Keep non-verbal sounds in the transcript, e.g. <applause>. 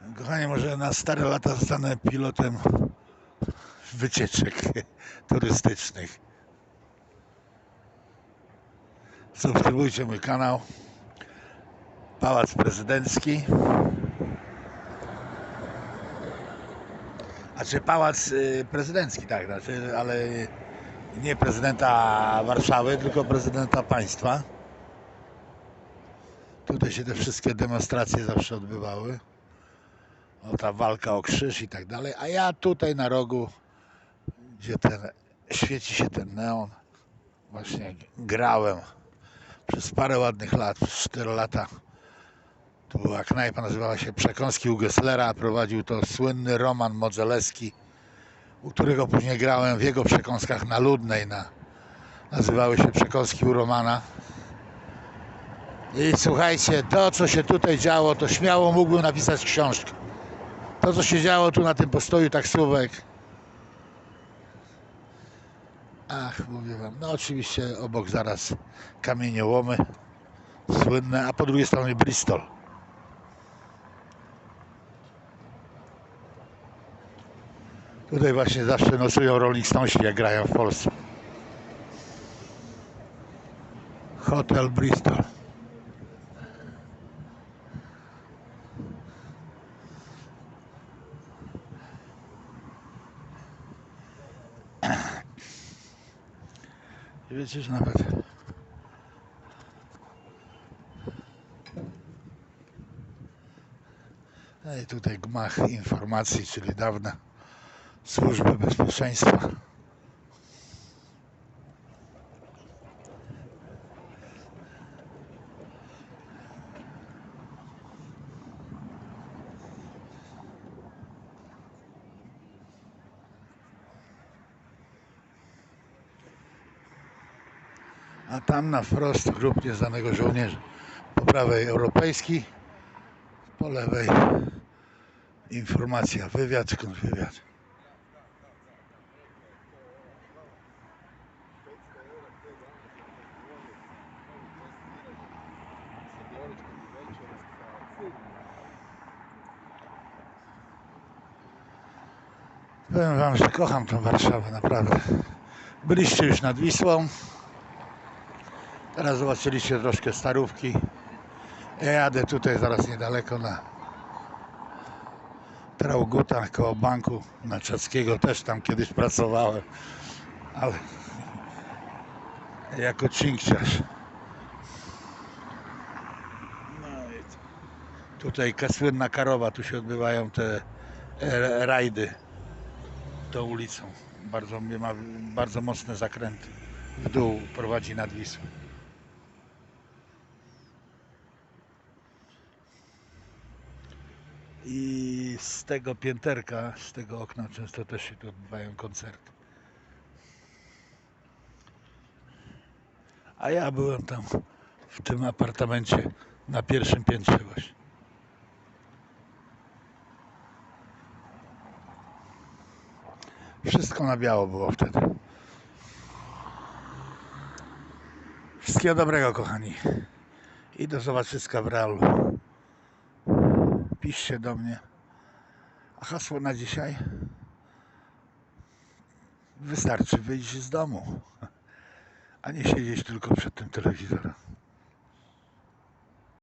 Kochanie, może na stare lata zostanę pilotem wycieczek <laughs> turystycznych. Subskrybujcie mój kanał. Pałac Prezydencki. A czy Pałac y, Prezydencki, tak, znaczy, ale nie prezydenta Warszawy, tylko prezydenta państwa. Tutaj się te wszystkie demonstracje zawsze odbywały. O ta walka o krzyż i tak dalej. A ja tutaj na rogu, gdzie ten świeci się ten neon, właśnie grałem przez parę ładnych lat, przez 4 lata. To była knajpa, nazywała się Przekąski u Gesslera, prowadził to słynny Roman Modzelewski, u którego później grałem w jego przekąskach na Ludnej, na, nazywały się Przekąski u Romana. I słuchajcie, to co się tutaj działo, to śmiało mógłbym napisać książkę. To co się działo tu na tym postoju taksówek. Ach, mówię wam, no oczywiście obok zaraz kamieniołomy słynne, a po drugiej stronie Bristol. Tutaj właśnie zawsze nocują Rolling Stonesi, jak grają w Polsce. Hotel Bristol. I wiecie, że nawet No i tutaj gmach informacji, czyli dawne służby bezpieczeństwa. A tam na wprost grób nieznanego żołnierza. Po prawej europejski, po lewej informacja, wywiad, kontrwywiad. Powiem wam, że kocham tą Warszawę, naprawdę. Byliście już nad Wisłą. Teraz zobaczyliście troszkę starówki. Ja jadę tutaj zaraz niedaleko na Trauguta koło banku na Czackiego. Też tam kiedyś pracowałem. Ale jako cinkciarz. No i tutaj słynna Karowa. Tu się odbywają te e, rajdy tą ulicą. Bardzo, ma bardzo mocne zakręty. W dół prowadzi nad Wisłą. I z tego pięterka, z tego okna często też się tu odbywają koncerty. A ja byłem tam w tym apartamencie na pierwszym piętrze właśnie. Wszystko na biało było wtedy. Wszystkiego dobrego, kochani. I do zobaczyska w realu. Piszcie do mnie. A hasło na dzisiaj? Wystarczy wyjść z domu, a nie siedzieć tylko przed tym telewizorem.